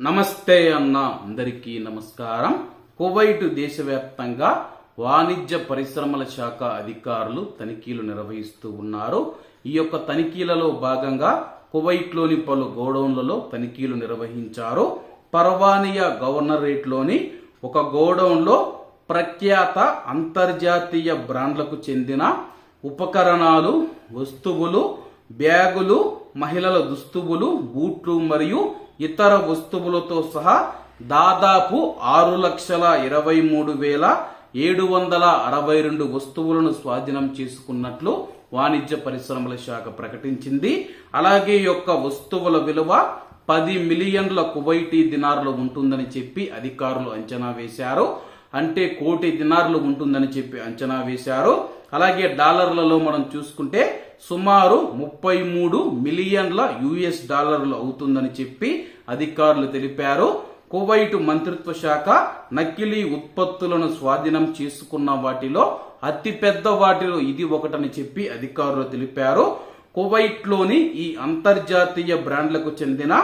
నమస్తే అన్న అందరికీ నమస్కారం. కువైట్ దేశవ్యాప్తంగా వాణిజ్య పరిశ్రమల శాఖ అధికారులు తనిఖీలు నిర్వహిస్తూ ఉన్నారు. ఈ యొక్క తనిఖీలలో భాగంగా కువైట్లోని పలు గోడౌన్లలో తనిఖీలు నిర్వహించారు. పర్వానియా గవర్నరేట్లోని ఒక గోడౌన్లో ప్రఖ్యాత అంతర్జాతీయ బ్రాండ్లకు చెందిన ఉపకరణాలు వస్తువులు బ్యాగులు మహిళల దుస్తువులు బూట్లు మరియు ఇతర వస్తువులతో సహా దాదాపు ఆరు లక్షల ఇరవై మూడు వేల ఏడు వందల అరవై రెండు వస్తువులను స్వాధీనం చేసుకున్నట్లు వాణిజ్య పరిశ్రమల శాఖ ప్రకటించింది. అలాగే యొక్క వస్తువుల విలువ పది మిలియన్ల కువైటీ దినార్లు ఉంటుందని చెప్పి అధికారులు అంచనా వేశారు. అంటే కోటి దినార్లు ఉంటుందని చెప్పి అంచనా వేశారు. అలాగే డాలర్లలో మనం చూసుకుంటే సుమారు ముప్పై మూడు మిలియన్ల యుఎస్ డాలర్లు అవుతుందని చెప్పి అధికారులు తెలిపారు. కువైట్ మంత్రిత్వ శాఖ నకిలీ ఉత్పత్తులను స్వాధీనం చేసుకున్న వాటిలో అతిపెద్ద వాటిలో ఇది ఒకటని చెప్పి అధికారులు తెలిపారు. కువైట్లోని ఈ అంతర్జాతీయ బ్రాండ్లకు చెందిన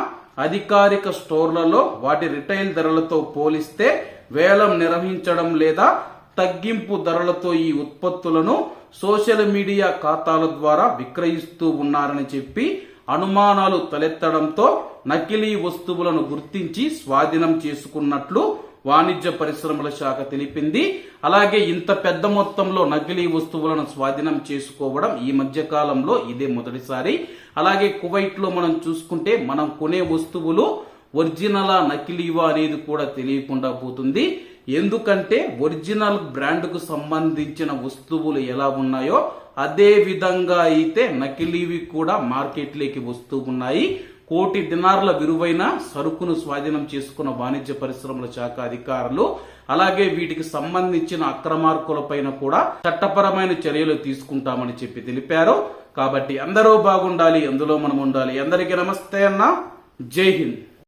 అధికారిక స్టోర్లలో వాటి రిటైల్ ధరలతో పోలిస్తే వేలం నిర్వహించడం లేదా తగ్గింపు ధరలతో ఈ ఉత్పత్తులను సోషల్ మీడియా ఖాతాల ద్వారా విక్రయిస్తూ ఉన్నారని చెప్పి అనుమానాలు తలెత్తడంతో నకిలీ వస్తువులను గుర్తించి స్వాధీనం చేసుకున్నట్లు వాణిజ్య పరిశ్రమల శాఖ తెలిపింది. అలాగే ఇంత పెద్ద మొత్తంలో నకిలీ వస్తువులను స్వాధీనం చేసుకోవడం ఈ మధ్య కాలంలో ఇదే మొదటిసారి. అలాగే కువైట్లో మనం చూసుకుంటే మనం కొనే వస్తువులు ఒరిజినలా నకిలీవా అనేది కూడా తెలియకుండా పోతుంది. ఎందుకంటే ఒరిజినల్ బ్రాండ్కు సంబంధించిన వస్తువులు ఎలా ఉన్నాయో అదే విధంగా అయితే నకిలీవి కూడా మార్కెట్లోకి వస్తూ ఉన్నాయి. కోటి దినార్ల విలువైన సరుకును స్వాధీనం చేసుకున్న వాణిజ్య పరిశ్రమల శాఖ అధికారులు అలాగే వీటికి సంబంధించిన అక్రమార్కులపైన కూడా చట్టపరమైన చర్యలు తీసుకుంటామని చెప్పి తెలిపారు. కాబట్టి అందరూ బాగుండాలి అందులో మనం ఉండాలి. అందరికీ నమస్తే అన్న. జై హింద్.